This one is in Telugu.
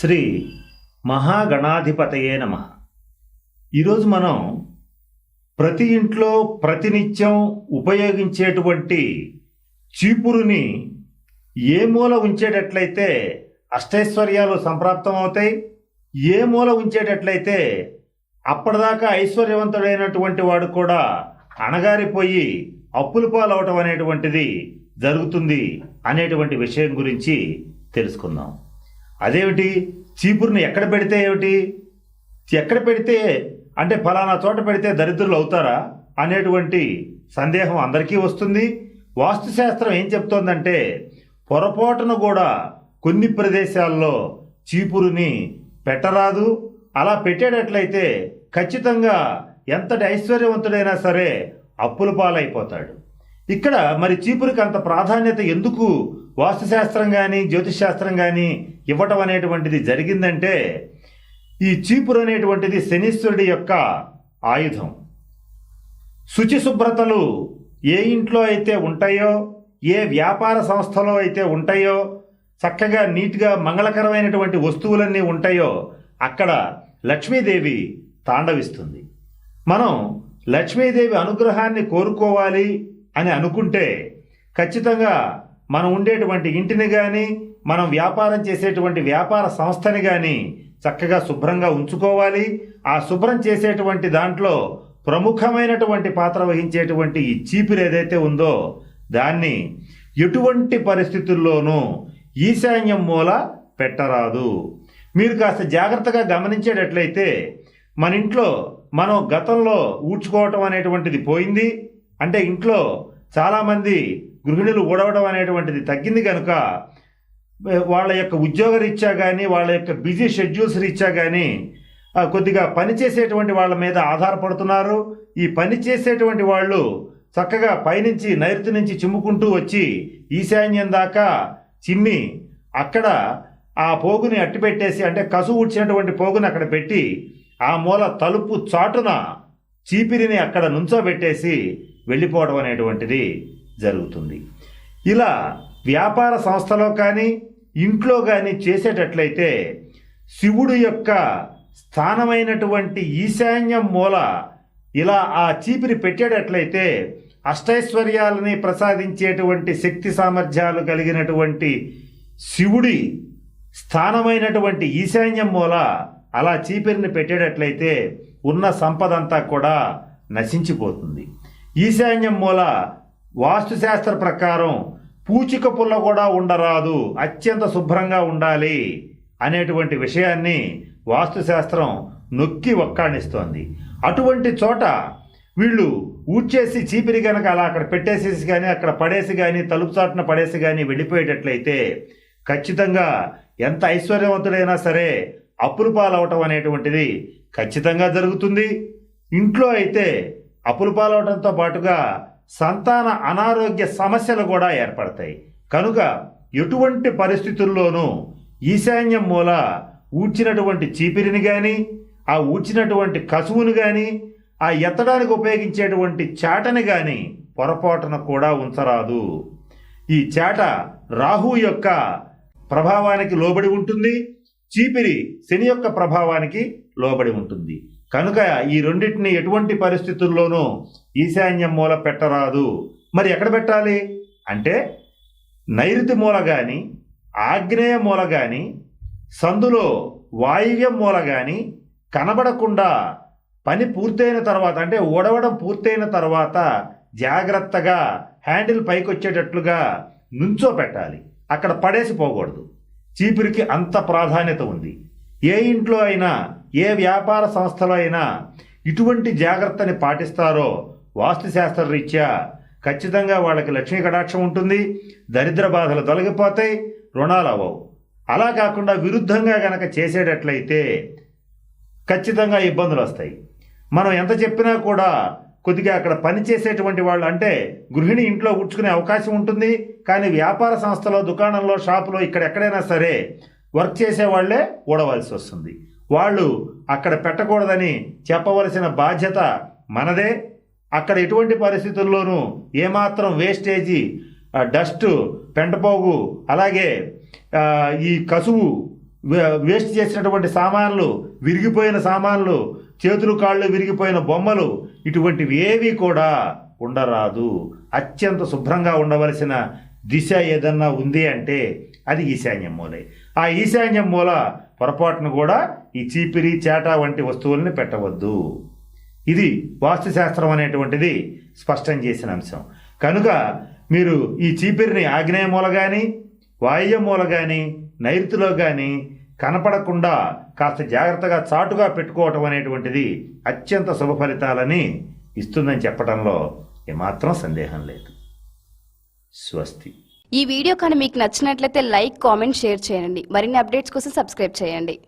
శ్రీ మహాగణాధిపతయే నమ. ఈరోజు మనం ప్రతి ఇంట్లో ప్రతినిత్యం ఉపయోగించేటువంటి చీపురుని ఏ మూల ఉంచేటట్లయితే అష్టైశ్వర్యాలు సంప్రాప్తం అవుతాయి ఏ మూల ఉంచేటట్లయితే అప్పటిదాకా ఐశ్వర్యవంతుడైనటువంటి వాడు కూడా అణగారిపోయి అప్పులు పాలవటం అనేటువంటిది జరుగుతుంది అనేటువంటి విషయం గురించి తెలుసుకుందాం. అదేమిటి? చీపురుని ఎక్కడ పెడితే ఏమిటి? ఎక్కడ పెడితే అంటే ఫలానా చోట పెడితే దరిద్రులు అవుతారా? అనేటువంటి సందేహం అందరికీ వస్తుంది. వాస్తుశాస్త్రం ఏం చెప్తోందంటే పొరపాటును కూడా కొన్ని ప్రదేశాల్లో చీపురుని పెట్టరాదు. అలా పెట్టేటట్లయితే ఖచ్చితంగా ఎంతటి ఐశ్వర్యవంతుడైనా సరే అప్పుల పాలైపోతాడు. ఇక్కడ మరి చీపురికి అంత ప్రాధాన్యత ఎందుకు? వాస్తుశాస్త్రం కానీ జ్యోతిషశాస్త్రం కానీ ఇవ్వటం అనేటువంటిది జరిగిందంటే ఈ చీపురు అనేటువంటిది శనీశ్వరుడి యొక్క ఆయుధం. శుచి శుభ్రతలు ఏ ఇంట్లో అయితే ఉంటాయో ఏ వ్యాపార సంస్థలో అయితే ఉంటాయో చక్కగా నీట్గా మంగళకరమైనటువంటి వస్తువులన్నీ ఉంటాయో అక్కడ లక్ష్మీదేవి తాండవిస్తుంది. మనం లక్ష్మీదేవి అనుగ్రహాన్ని కోరుకోవాలి అని అనుకుంటే ఖచ్చితంగా మనం ఉండేటువంటి ఇంటిని కానీ మనం వ్యాపారం చేసేటువంటి వ్యాపార సంస్థని కానీ చక్కగా శుభ్రంగా ఉంచుకోవాలి. ఆ శుభ్రం చేసేటువంటి దాంట్లో ప్రముఖమైనటువంటి పాత్ర వహించేటువంటి ఈ చీపురు ఏదైతే ఉందో దాన్ని ఎటువంటి పరిస్థితుల్లోనూ ఈశాన్యం మూల పెట్టరాదు. మీరు కాస్త జాగ్రత్తగా గమనించేటట్లయితే మన ఇంట్లో మనం గతంలో ఊడ్చుకోవటం అనేటువంటిది పోయింది. అంటే ఇంట్లో చాలామంది గృహిణులు ఊడవడం అనేటువంటిది తగ్గింది కనుక వాళ్ళ యొక్క ఉద్యోగ రీత్యా కానీ వాళ్ళ యొక్క బిజీ షెడ్యూల్స్ రీత్యా కానీ కొద్దిగా పని చేసేటువంటి వాళ్ళ మీద ఆధారపడుతున్నారు. ఈ పని చేసేటువంటి వాళ్ళు చక్కగా పైనుంచి నైరుతి నుంచి చిమ్ముకుంటూ వచ్చి ఈశాన్యం దాకా చిమ్మి అక్కడ ఆ పోగుని అట్టిపెట్టేసి అంటే కసు ఊడ్చినటువంటి పోగుని అక్కడ పెట్టి ఆ మూల తలుపు చాటున చీపిరిని అక్కడ నుంచోబెట్టేసి వెళ్ళిపోవడం అనేటువంటిది జరుగుతుంది. ఇలా వ్యాపార సంస్థలో కానీ ఇంట్లో కానీ చేసేటట్లయితే శివుడు యొక్క స్థానమైనటువంటి ఈశాన్యం మూల ఇలా ఆ చీపిరి పెట్టేటట్లయితే అష్టైశ్వర్యాలని ప్రసాదించేటువంటి శక్తి సామర్థ్యాలు కలిగినటువంటి శివుడి స్థానమైనటువంటి ఈశాన్యం మూల అలా చీపిరిని పెట్టేటట్లయితే ఉన్న సంపద అంతా కూడా నశించిపోతుంది. ఈశాన్యం మూల వాస్తుశాస్త్ర ప్రకారం పూచిక పుల్ల కూడా ఉండరాదు. అత్యంత శుభ్రంగా ఉండాలి అనేటువంటి విషయాన్ని వాస్తుశాస్త్రం నొక్కి ఒక్కాణిస్తోంది అటువంటి చోట వీళ్ళు ఊడ్చేసి చీపిరి కనుక అలా అక్కడ పెట్టేసేసి కానీ అక్కడ పడేసి కానీ తలుపు చాటున పడేసి కానీ వెళ్ళిపోయేటట్లయితే ఖచ్చితంగా ఎంత ఐశ్వర్యవంతుడైనా సరే అప్పులు పాలవటం అనేటువంటిది ఖచ్చితంగా జరుగుతుంది. ఇంట్లో అయితే అప్పులు పాలవటంతో పాటుగా సంతాన అనారోగ్య సమస్యలు కూడా ఏర్పడతాయి. కనుక ఎటువంటి పరిస్థితుల్లోనూ ఈశాన్యం మూల ఊడ్చినటువంటి చీపిరిని కానీ ఆ ఊడ్చినటువంటి కసువును కానీ ఆ ఎత్తడానికి ఉపయోగించేటువంటి చాటని కానీ పొరపాటున కూడా ఉంచరాదు. ఈ చాట రాహు యొక్క ప్రభావానికి లోబడి ఉంటుంది చీపిరి శని యొక్క ప్రభావానికి లోబడి ఉంటుంది. కనుక ఈ రెండింటిని ఎటువంటి పరిస్థితుల్లోనూ ఈశాన్యం మూల పెట్టరాదు. మరి ఎక్కడ పెట్టాలి? అంటే నైరుతి మూల కానీ ఆగ్నేయ మూల కానీ సందులో వాయువ్యం మూల కానీ కనబడకుండా పని పూర్తయిన తర్వాత అంటే ఓడవడం పూర్తయిన తర్వాత జాగ్రత్తగా హ్యాండిల్ పైకి వచ్చేటట్లుగా నుంచో పెట్టాలి అక్కడ పడేసి పోకూడదు. చీపురికి అంత ప్రాధాన్యత ఉంది. ఏ ఇంట్లో అయినా ఏ వ్యాపార సంస్థలో అయినా ఇటువంటి జాగ్రత్తని పాటిస్తారో వాస్తుశాస్త్ర రీత్యా ఖచ్చితంగా వాళ్ళకి లక్ష్మీ కటాక్షం ఉంటుంది దరిద్ర బాధలు తొలగిపోతాయి రుణాలు అవ్వవు. అలా కాకుండా విరుద్ధంగా గనక చేసేటట్లయితే ఖచ్చితంగా ఇబ్బందులు వస్తాయి. మనం ఎంత చెప్పినా కూడా కొద్దిగా అక్కడ పని చేసేటువంటి వాళ్ళు అంటే గృహిణి ఇంట్లో కూర్చుకునే అవకాశం ఉంటుంది కానీ వ్యాపార సంస్థలో దుకాణంలో షాపులో ఇక్కడ ఎక్కడైనా సరే వర్క్ చేసే వాళ్ళే ఊడవలసి వస్తుంది. వాళ్ళు అక్కడ పెట్టకూడదని చెప్పవలసిన బాధ్యత మనదే అక్కడ ఎటువంటి పరిస్థితుల్లోనూ ఏమాత్రం వేస్టేజీ డస్ట్ పెంటపోగు అలాగే ఈ కసువు వేస్ట్ చేసినటువంటి సామాన్లు విరిగిపోయిన సామాన్లు చేతులు కాళ్ళు విరిగిపోయిన బొమ్మలు ఇటువంటివి ఏవి కూడా ఉండరాదు. అత్యంత శుభ్రంగా ఉండవలసిన దిశ ఏదన్నా ఉంది అంటే అది ఈశాన్యం మూలే. ఆ ఈశాన్యం మూల పొరపాటును కూడా ఈ చీపిరి చేట వంటి వస్తువుల్ని పెట్టవద్దు. ఇది వాస్తుశాస్త్రం అనేటువంటిది స్పష్టం చేసిన అంశం. కనుక మీరు ఈ చీపిరిని ఆగ్నేయ మూల కానీ వాయువ్య మూల కానీ నైరుతిలో కానీ కనపడకుండా కాస్త జాగ్రత్తగా చాటుగా పెట్టుకోవటం అనేటువంటిది అత్యంత శుభ ఫలితాలని ఇస్తుందని చెప్పడంలో ఏమాత్రం సందేహం లేదు. స్వస్తి. ఈ వీడియో కానీ మీకు నచ్చినట్లయితే లైక్ కామెంట్ షేర్ చేయండి. మరిన్ని అప్డేట్స్ కోసం సబ్స్క్రైబ్ చేయండి.